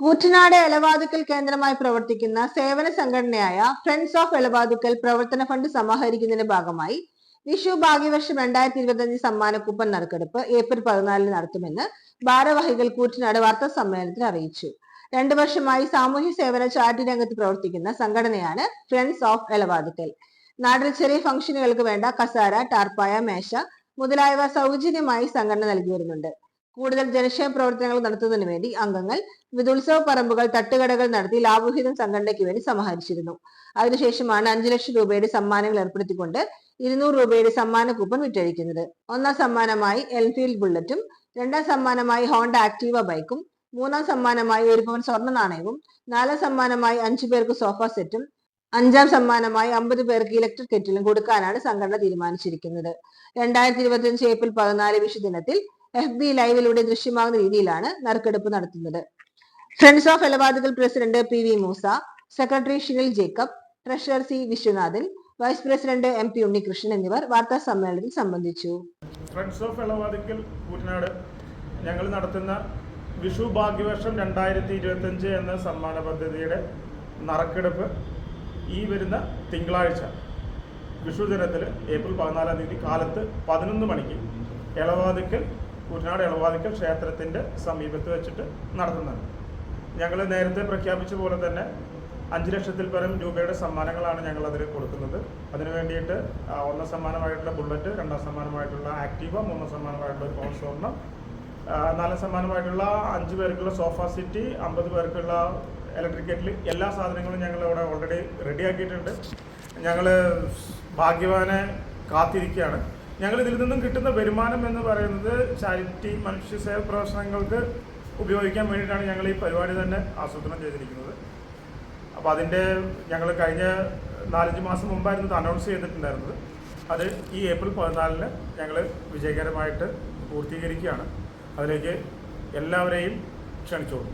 കൂറ്റനാട് എലവാതുക്കൽ കേന്ദ്രമായി പ്രവർത്തിക്കുന്ന സേവന സംഘടനയായ ഫ്രണ്ട്സ് ഓഫ് എലവാതുക്കൽ പ്രവർത്തന ഫണ്ട് സമാഹരിക്കുന്നതിന്റെ ഭാഗമായി വിഷു ഭാഗ്യവർഷം രണ്ടായിരത്തി ഇരുപത്തിയഞ്ച് സമ്മാന കൂപ്പൺ നറുക്കെടുപ്പ് ഏപ്രിൽ പതിനാലിന് നടത്തുമെന്ന് ഭാരവാഹികൾ കൂറ്റനാട് വാർത്താ സമ്മേളനത്തിൽ അറിയിച്ചു. രണ്ടു വർഷമായി സാമൂഹ്യ സേവന ചാരിറ്റി രംഗത്ത് പ്രവർത്തിക്കുന്ന സംഘടനയാണ് ഫ്രണ്ട്സ് ഓഫ് എലവാതുക്കൽ. നാട്ടിൽ ചെറിയ ഫംഗ്ഷനുകൾക്ക് വേണ്ട കസാര ടാർപ്പായ മേശ മുതലായവ സൗജന്യമായി സംഘടന നൽകി വരുന്നുണ്ട്. കൂടുതൽ ജനക്ഷേമ പ്രവർത്തനങ്ങൾ നടത്തുന്നതിന് വേണ്ടി അംഗങ്ങൾ വിവിധ ഉത്സവ പറമ്പുകൾ തട്ടുകടകൾ നടത്തി ലാഭവിഹിതം സംഘടനയ്ക്ക് വേണ്ടി സമാഹരിച്ചിരുന്നു. അതിനുശേഷമാണ് അഞ്ചു ലക്ഷം രൂപയുടെ സമ്മാനങ്ങൾ ഏർപ്പെടുത്തിക്കൊണ്ട് ഇരുന്നൂറ് രൂപയുടെ സമ്മാന കൂപ്പൺ വിറ്റഴിക്കുന്നത്. ഒന്നാം സമ്മാനമായി എൽഫീൽഡ് ബുള്ളറ്റും രണ്ടാം സമ്മാനമായി ഹോണ്ട ആക്ടീവ ബൈക്കും മൂന്നാം സമ്മാനമായി ഒരു പവൻ സ്വർണ നാണയവും നാലാം സമ്മാനമായി അഞ്ചു പേർക്ക് സോഫ സെറ്റും അഞ്ചാം സമ്മാനമായി അമ്പത് പേർക്ക് ഇലക്ട്രിക് കെറ്റിലും കൊടുക്കാനാണ് സംഘടന തീരുമാനിച്ചിരിക്കുന്നത്. രണ്ടായിരത്തി ഇരുപത്തിയഞ്ച് ഏപ്രിൽ പതിനാല് വിഷു ദിനത്തിൽ എഫ് ബി ലൈവിലൂടെ ദൃശ്യമാകുന്ന രീതിയിലാണ് നറുക്കെടുപ്പ് നടത്തുന്നത്. Friends of എലവാദുകൾ president P V Moosa secretary Shinil Jacob treasurer C Viswanathan vice president M P Unnikrishnan എന്നിവർ വാർത്താ സമ്മേളനത്തിൽ സംബന്ധിച്ചു. ഫ്രണ്ട്സ് ഓഫ് എളവാതിക്കൽ കൂറ്റനാട് ഞങ്ങൾ നടത്തുന്ന വിഷു ഭാഗ്യവർഷം രണ്ടായിരത്തി ഇരുപത്തഞ്ച് എന്ന സമ്മാന പദ്ധതിയുടെ നറുക്കെടുപ്പ് ഈ വരുന്ന തിങ്കളാഴ്ച വിഷു ദിനത്തിൽ ഏപ്രിൽ പതിനാലാം തീയതി കാലത്ത് പതിനൊന്ന് മണിക്ക് എളവാതിക്കൽ കൂറ്റനാട് ഇളവാതിക്കൽ ക്ഷേത്രത്തിന്റെ സമീപത്ത് വെച്ചിട്ട് നടത്തുന്നുണ്ട് ഞങ്ങൾ നേരത്തെ പ്രഖ്യാപിച്ച പോലെ തന്നെ അഞ്ച് ലക്ഷത്തിൽ പരം രൂപയുടെ സമ്മാനങ്ങളാണ് ഞങ്ങൾ അതിൽ കൊടുക്കുന്നത്. അതിനു വേണ്ടിയിട്ട് ഒന്ന സമ്മാനമായിട്ടുള്ള ബുള്ളറ്റ് രണ്ടാം സമ്മാനമായിട്ടുള്ള ആക്റ്റീവ മൂന്നാം സമ്മാനമായിട്ടുള്ള ഒരു പവർ സ്വർണം നാലാം സമ്മാനമായിട്ടുള്ള അഞ്ച് പേർക്കുള്ള സോഫ സിറ്റി അമ്പത് പേർക്കുള്ള ഇലക്ട്രിക് കെറ്റിൽ എല്ലാ സാധനങ്ങളും ഞങ്ങൾ ഇവിടെ ഓൾറെഡി റെഡിയാക്കിയിട്ടുണ്ട് ഞങ്ങൾ ഭാഗ്യവാനെ കാത്തിരിക്കുകയാണ്. ഞങ്ങൾ ഇതിൽ നിന്നും കിട്ടുന്ന വരുമാനം എന്ന് പറയുന്നത് ചാരിറ്റി മനുഷ്യ സേവ പ്രവർത്തനങ്ങൾക്ക് ഉപയോഗിക്കാൻ വേണ്ടിയിട്ടാണ് ഞങ്ങൾ ഈ പരിപാടി തന്നെ ആസൂത്രണം ചെയ്തിരിക്കുന്നത്. അപ്പോൾ അതിന്റെ ഞങ്ങൾ കഴിഞ്ഞ നാലഞ്ച് മാസം മുമ്പായിരുന്നു അനൗൺസ് ചെയ്തിട്ടുണ്ടായിരുന്നത്. അത് ഈ ഏപ്രിൽ പതിനാലിന് ഞങ്ങൾ വിജയകരമായിട്ട് പൂർത്തീകരിക്കുകയാണ്. അതിലേക്ക് എല്ലാവരെയും ക്ഷണിച്ചോളൂ